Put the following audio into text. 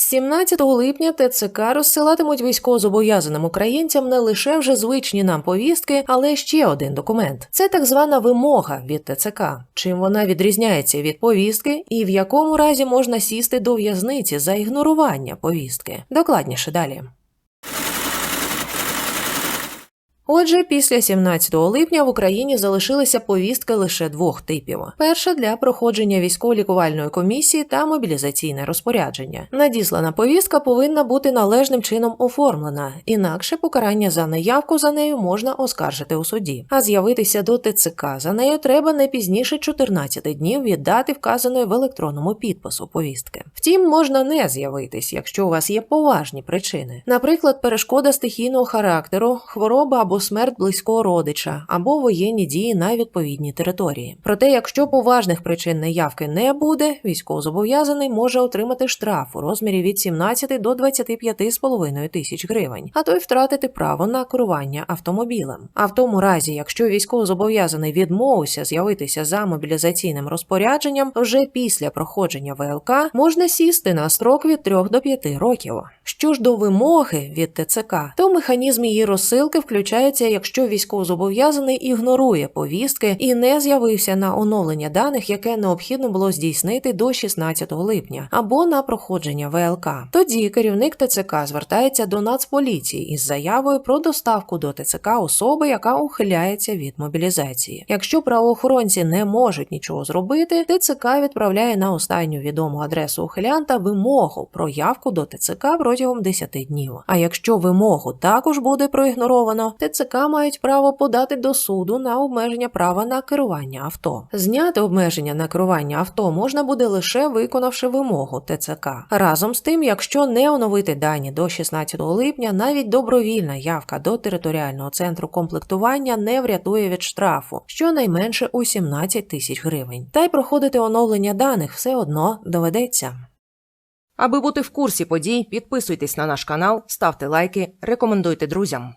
З 17 липня ТЦК розсилатимуть військовозобов'язаним українцям не лише вже звичні нам повістки, але ще один документ. Це так звана вимога від ТЦК. Чим вона відрізняється від повістки, і в якому разі можна сісти до в'язниці за ігнорування повістки. Докладніше далі. Отже, після 17 липня в Україні залишилися повістки лише двох типів: перша для проходження військово-лікувальної комісії та мобілізаційне розпорядження. Надіслана повістка повинна бути належним чином оформлена, інакше покарання за неявку за нею можна оскаржити у суді. А з'явитися до ТЦК за нею треба не пізніше 14 днів від дати вказаної в електронному підпису повістки. Втім, можна не з'явитись, якщо у вас є поважні причини, наприклад, перешкода стихійного характеру, хвороба або смерть близького родича, або воєнні дії на відповідній території. Проте, якщо поважних причин неявки не буде, військовозобов'язаний може отримати штраф у розмірі від 17 до 25,5 тисяч гривень, а то й втратити право на керування автомобілем. А в тому разі, якщо військовозобов'язаний відмовився з'явитися за мобілізаційним розпорядженням, вже після проходження ВЛК можна сісти на строк від 3 до 5 років. Що ж до вимоги від ТЦК, то механізм її розсилки включається, якщо військовозобов'язаний ігнорує повістки і не з'явився на оновлення даних, яке необхідно було здійснити до 16 липня, або на проходження ВЛК. Тоді керівник ТЦК звертається до Нацполіції із заявою про доставку до ТЦК особи, яка ухиляється від мобілізації. Якщо правоохоронці не можуть нічого зробити, ТЦК відправляє на останню відому адресу ухилянта вимогу про явку до ТЦК протягом 10 днів. А якщо вимогу також буде проігноровано, ТЦК мають право подати до суду на обмеження права на керування авто. Зняти обмеження на керування авто можна буде лише виконавши вимогу ТЦК. Разом з тим, якщо не оновити дані до 16 липня, навіть добровільна явка до територіального центру комплектування не врятує від штрафу, щонайменше у 17 тисяч гривень. Та й проходити оновлення даних все одно доведеться. Аби бути в курсі подій, підписуйтесь на наш канал, ставте лайки, рекомендуйте друзям.